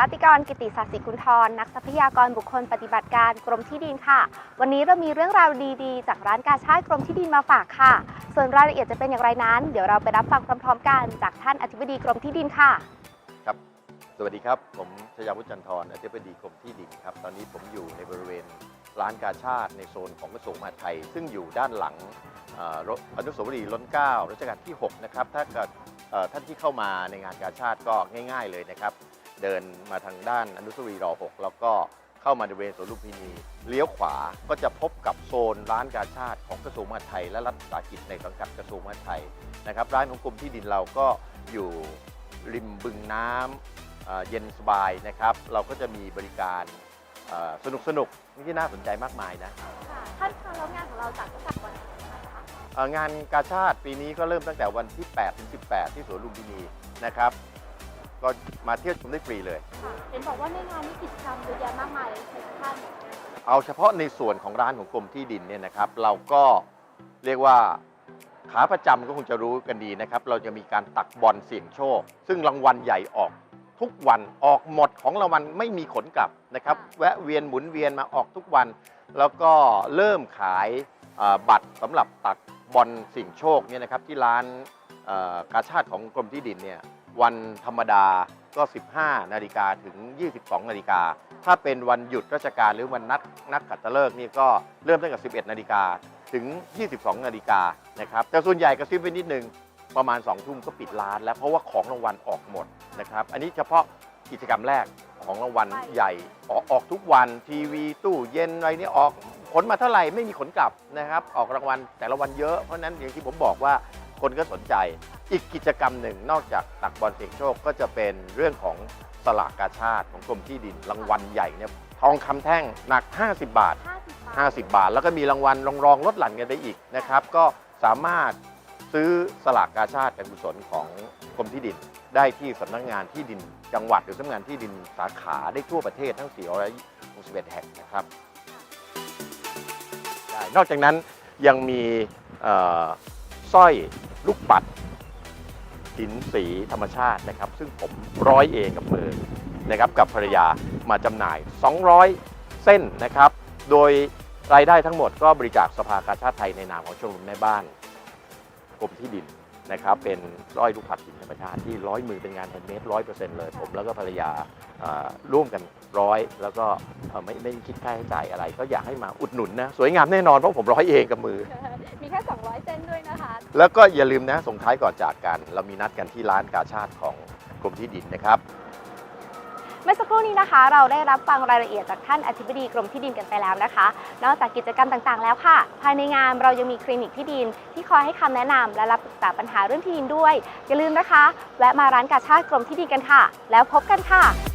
รัติกรกิติศักดิ์คุณทรนักทรัพยากรบุคคลปฏิบัติการกรมที่ดินค่ะ วันนี้เรามีเรื่องราวดีๆ จากร้านกาชาติกรมที่ดินมาฝากค่ะ ส่วนรายละเอียดจะเป็นอย่างไรนั้น เดี๋ยวเราไปรับฟังพร้อม ๆ กันจากท่านอธิบดีกรมที่ดินค่ะ ครับ สวัสดีครับ ผมชยาวุฒิจันทร์อธิบดีกรมที่ดินครับ ตอนนี้ผมอยู่ในบริเวณร้านกาชาติในโซนของกระทรวงมหาดไทย ซึ่งอยู่ด้านหลังอนุสาวรีย์ล้นเกล้ารัชกาลที่ 6 นะครับ ถ้าเกิดท่านที่เข้ามาในงานกาชาติก็ง่าย ๆ เลยนะครับ เดินมาทางด้านอนุสาวรีย์ร6แล้วก็เข้ามาในบริเวณสวนลุมพินี เลี้ยวขวาก็จะพบกับโซนร้านกาชาติของกระทรวงมหาดไทย และรัฐวิสาหกิจในสังกัดกระทรวงมหาดไทยนะครับร้านของกรมที่ดินเราก็อยู่ริมบึงน้ำเอ่อเย็นสบายนะครับ เราก็จะมีบริการสนุกสนุกๆที่น่าสนใจมากมายนะท่านคะแล้วงานของเราจัดตั้งแต่วันไหนคะเอ่องานกาชาติปีนี้ก็เริ่มตั้งแต่วันที่8ถึง18 ที่สวนลุมพินีนะครับ ก็มาเที่ยวชมได้ฟรีเลยเห็นบอกว่าในงานนี้กิจกรรมเยอะแยะมากมายเลยท่านเอาเฉพาะในส่วนของร้านของกรมที่ดินเนี่ยนะครับ เราก็เรียกว่าขาประจำก็คงจะรู้กันดีนะครับ เราจะมีการตักบอลเสี่ยงโชค ซึ่งรางวัลใหญ่ออกทุกวันออกหมดของรางวัลไม่มีขนกลับนะครับ แวะเวียนหมุนเวียนมาออกทุกวัน แล้วก็เริ่มขายเอ่อบัตรสำหรับตักบอลเสิ่งโชคเนี่ยนะครับที่ร้านเอ่อกาชาติของกรมที่ดินเนี่ย วันธรรมดาก็ 15 นาฬิกาถึง 22 นาฬิกา ถ้าเป็นวันหยุดราชการหรือวันนัดนักขัตฤกษ์นี่ก็เริ่มตั้งแต่ 11 นาฬิกาถึง 22 นาฬิกานะครับ แต่ส่วนใหญ่กระซิบไว้นิดนึง ประมาณ 2 ทุ่มก็ปิดร้านแล้วเพราะว่าของรางวัลออกหมดนะครับ อันนี้เฉพาะกิจกรรมแรกของรางวัลใหญ่ออกออกทุกวันทีวีตู้เย็นอะไรนี่ออกขนมาเท่าไหร่ไม่มีขนกลับนะครับ ออกรางวัลแต่ละวันเยอะเพราะฉะนั้นอย่างที่ผมบอกว่า คนก็สนใจ อีกกิจกรรมหนึ่งนอกจากตักบอลเสี่ยงโชคก็จะเป็นเรื่องของสลากกาชาติของกรมที่ดินรางวัลใหญ่เนี่ยทองคำแท่งหนัก 50 บาท 50 บาท50บาทแล้วก็มีรางวัลรองรองลดหลั่นกันไปอีกนะครับ ก็สามารถซื้อสลากกาชาติการกุศลของกรมที่ดิน ได้ที่สำนักงานที่ดินจังหวัดหรือสำนักงานที่ดินสาขาได้ทั่วประเทศทั้ง 461 แห่งนะครับได้นอกจากนั้นยังมีเอ่อสร้อย ลูกปัดหินสีธรรมชาตินะครับ ซึ่งผมร้อยเองกับมือนะครับกับภรรยามาจำหน่าย 200 เส้นนะครับ โดยรายได้ทั้งหมดก็บริจาคสภากาชาติไทยในนามของชมรมแม่บ้านกรมที่ดินนะครับ เป็นร้อยลูกปัดหินธรรมชาติที่ร้อยมือเป็นงานแฮนด์เมดร้อยเปอร์เซ็นต์เลย ผมแล้วก็ภรรยาอ่อร่วมกันร้อยแล้วก็เอ่อไม่ไม่คิดค่าใช้จ่ายอะไร ก็อยากให้มาอุดหนุนนะ สวยงามแน่นอนเพราะผมร้อยเองกับมือ มีแค่ส้นด้วยนะคะ แล้วก็อย่าลืมนะส่งท้ายก่อนจากกัน เรามีนัดกันที่ร้านกาชาติของกรมที่ดินนะครับ เมื่อสักครู่นี้นะคะ เราได้รับฟังรายละเอียดจากท่านอธิบดีกรมที่ดินกันไปแล้วนะคะ นอกจากกิจกรรมต่างๆ แล้วค่ะ ภายในงานเรายังมีคลินิกที่ดิน ที่คอยให้คำแนะนำและรับปรึกษาปัญหาเรื่องที่ดินด้วย อย่าลืมนะคะ แวะมาร้านกาชาติกรมที่ดินกันค่ะ แล้วพบกันค่ะ